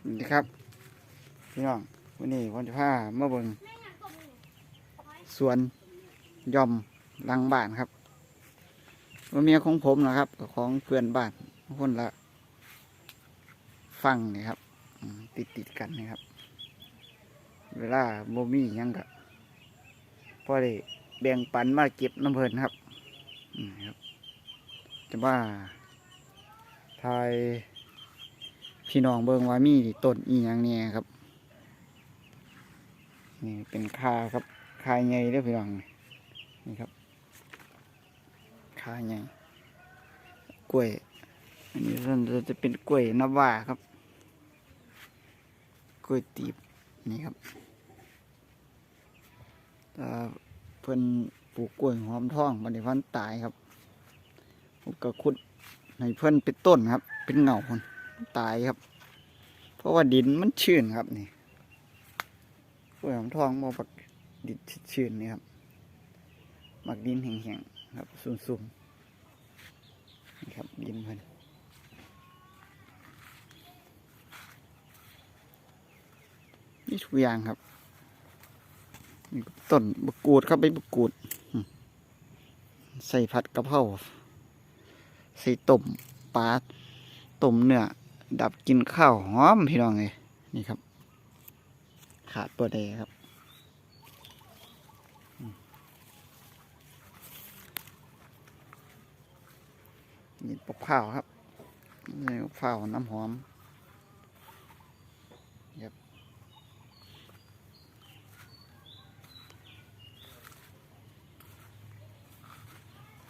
สวัสดีครับ พี่น้องวันนี้ผมจะพามาเบิ่งสวนย่อมลังบ้านครับว่าเมียของผมนะครับกับของเพื่อนบ้านคนละฟังนี่ครับติดติดกันนี่ครับ เวลาโมมี่ยังกะพอได้แบ่งปันมาเก็บน้ำเพลินครับครับ จะว่าทาย พี่น้องเบิ่งว่ามีต้นอีหยังเนี่ยครับ นี่เป็นคาครับคาใหญ่เด้อพี่น้องนี่ครับคาใหญ่กล้วย อันนี้ส่วนจะเป็นกล้วยน้ำว้าครับ กล้วยตีบนี่ครับเพิ่นปลูกกล้วยหอมทองบันนี้พันตายครับก็ขุดให้เพิ่อนเป็นต้นครับ เป็นเงาคน ตายครับ เพราะว่าดินมันชื้นครับนี่กล้วยหอมทองมาปักดินชื้นนี่ครับหมักดินแห้งๆครับสุ่มๆนี่ครับดินเพิ่นนี่ทุกอย่างครับนี่ต้นบกูดครับใบบกูด ใส่ผัดกะเพราใส่ต้มปลาต้มเนื้อ ดับกินข้าวหอมพี่น้องเลยนี่ครับ ขาดตัวใดครับนี่ปกเผาวครับนี่ปกเผาวน้ำหอมครับ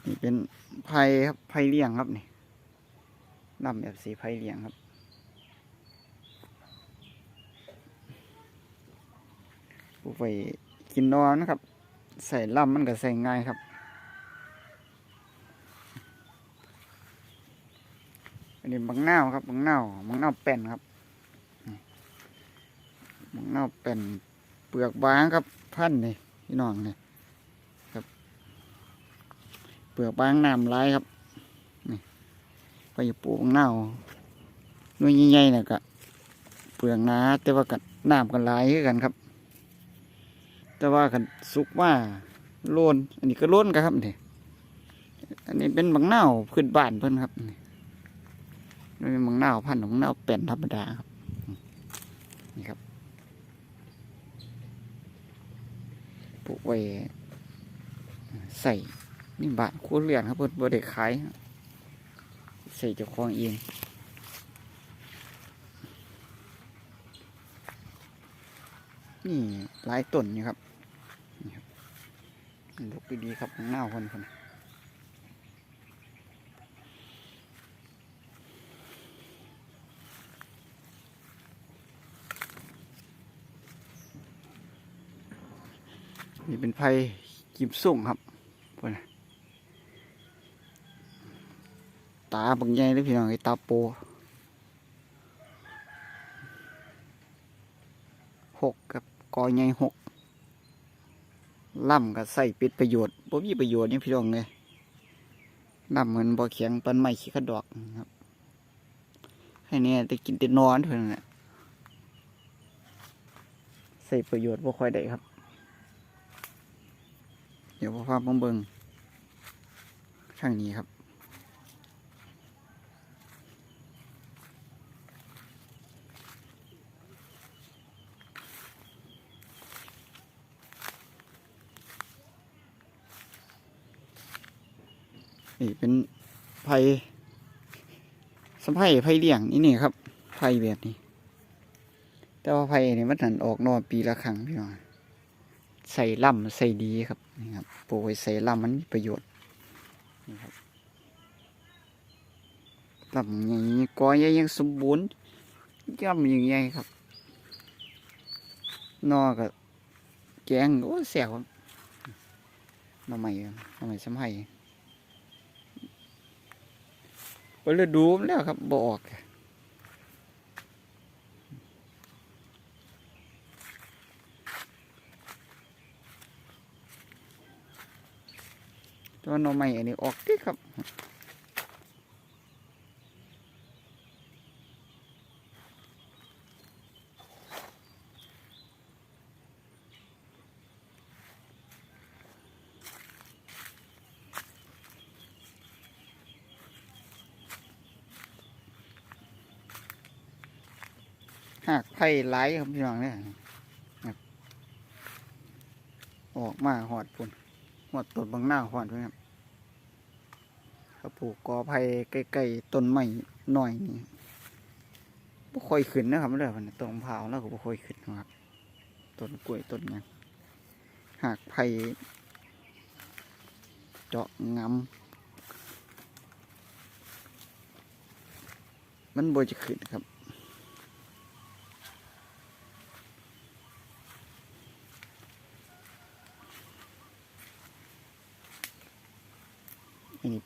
นี่เป็นไผ่ครับไผ่เลี้ยงครับนี่นำแบบสีไผ่เลี้ยงครับ ปลูก ไว้กินนอนนะครับ ใส่ลำมันก็ใส่ง่ายครับอันนี้บังนาวครับบังนาวบังนาวแป้นครับบังนาวแป้นเปลือกบางครับพันนี่พี่น้องนี่ครับ เปลือกบางน้ำลายครับนี่ไปปลูกบังนาวหน่วยใหญ่ๆเนี่ยก็เปลือกหนาแต่ว่ากันน้ำกันหลายคือกันครับ แต่ว่ากันสุกว่าโลนอันนี้ก็โลนกันครับนี่อันนี้เป็นบังนาวพื้นบ้านเพิ่อนครับนี่เป็นบังนาวพันธุ์ของบังนาวแป่นธรรมดาครับนี่ครับปลูกไว้ใส่นี่บ้านครัวเรือนครับเพิ่อนบ่ได้ขายใส่เจ้าของเอง นี่หลายต้นนี่ครับลูกดีๆครับหน้าคนคนนี่เป็นไผ่กิมส่งครับพนตาบางใหญ่เลยพี่น้องไอ้ตาโปหกกับกอ ใหญ่หกล่ำก็ใส่ปิดประโยชน์บ่มีประโยชน์นี่พี่น้องเลยล่ำเหมือนบ่อแข็งปันไม้ขี้ขดอกครับ ให้เนี่ยแต่กินแต่นอนเท่านั้นแหละใส่ประโยชน์บ่ค่อยได้ครับ เดี๋ยวพ่อพาผมเบิ่งข้างนี้ครับ นี่เป็นไผ่ สะไผ่ไผ่เลี้ยงนี่นี่ครับไผ่แบบนี้ แต่ว่าไผ่นี่มันหันออกนอกปีละครั้งพี่น้องใส่ล่ำใส่ดีครับนี่ครับปลูกใส่ล่ำมันมีประโยชน์นี่ครับลำอย่างนี้กอใหญ่ยังสมบูรณ์ย่ำอย่างใหญ่ครับ นอกับแกงโอ้แสบครับหน่อใหม่หน่อใหม่สะไผ่ไปเลย ดูมันแล้วครับบออกตัวหน่อไม้อันนี้ออกที่ครับ หากไผ่ไหลายครับพี่น้องเนี่ยออกมาหอดพุ่นหอดต้นบางหน้าหอดพุ่นครับเขาปลูกกอไผ่ใกล้ๆต้นไม้หน่อยนี่บ่ค่อยขึ้นนะครับเรื่องมันต้นมะพร้าวแล้วก็บ่ค่อยขึ้นนะครับต้นกล้วยต้นหยังหากไผ่เจาะงำมันบ่จะขึ้นครับ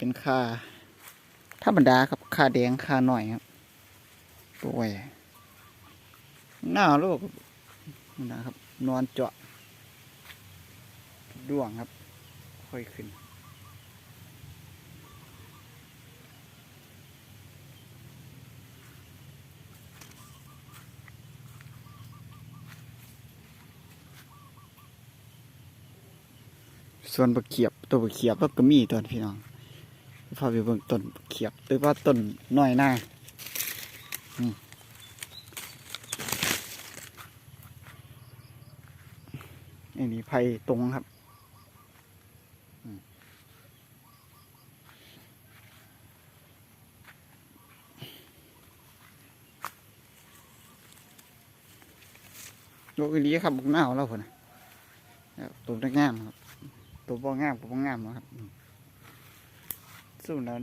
เป็นค่าธรรมดาครับค่าแดงค่าหน่อยครับตัวใหญ่หน้าโลกนะครับ นอนเจาะด้วงครับ ค่อยขึ้นส่วนบะเขียบตัวบะเขียบแล้วก็มีตัวพี่น้อง พาไปเบิ่งต้นเขียบหรือว่าต้นน้อยหน้าอันนี้ไผ่ตรงครับอืมโลกอีหลีครับบุกหน้าวแล้วคนนะตัวได้งามครับ ตัวบ่งามกับบ่งามครับ ส่วนนั้น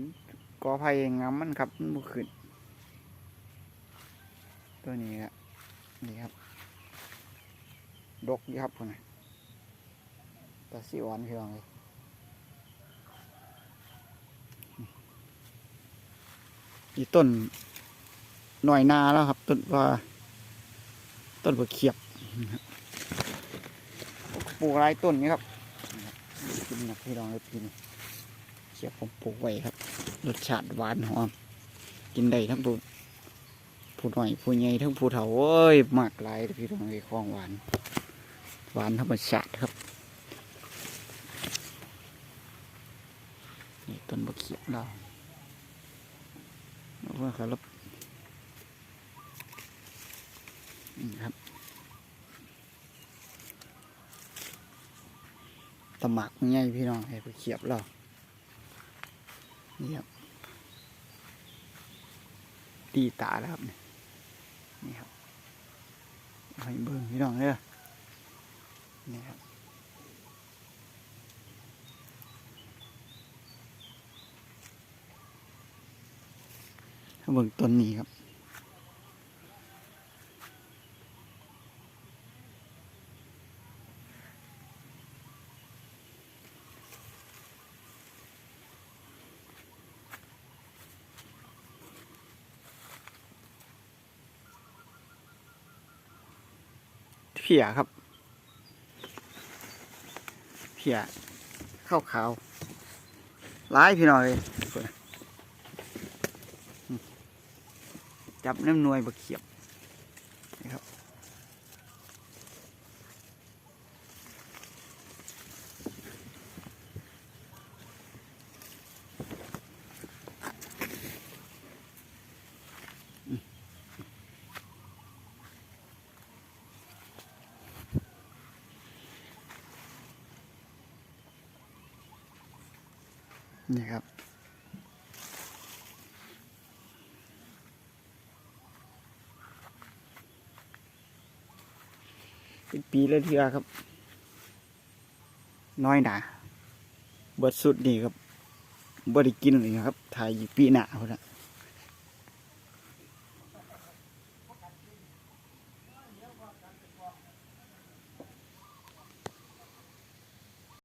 กอไผ่งามมันครับมันบ่ขึ้นตัวนี้ครับนี่ครับ ดกอยู่ครับพุ่นน่ะตาสีอ่อนพี่น้องเลยอีต้นหน่อยนาแล้วครับ ต้นว่า ต้นบะเขียบนะครับปลูกหลายต้นนี้ครับกินนะพี่น้องเลยพี่นี่ เขียบผมปลูกไว้ครับรสชาติหวานหอม กินได้ทั้งผู้ผู้หน่อยผู้ใหญ่ทั้งผู้เฒ่าเอ้ยมากหลายพี่น้องเลยของหวาน หวานธรรมชาติครับนี่ต้นบะเขียบเราเอาว่าครับนี่ครับตะหมักใหญ่พี่น้องให้ไปเขียบเรา นี่ครับ ตีตาแล้วครับ นี่ครับให้เบิ่งพี่น้องเด้อนี่ครับเบิ่งต้นนี้ครับ พียครับ เพียข้าวขาวร้ายพี่น้อยเลยพุ่นน่ะอืมจับน้ำหนวยบะเขียบนะครับ นี่ครับ เป็นปีละเทือครับ น้อยหนาเบิดสุดนี่ครับบ่ได้กินเลยครับ ถ่ายอยู่ปีหนาคนละ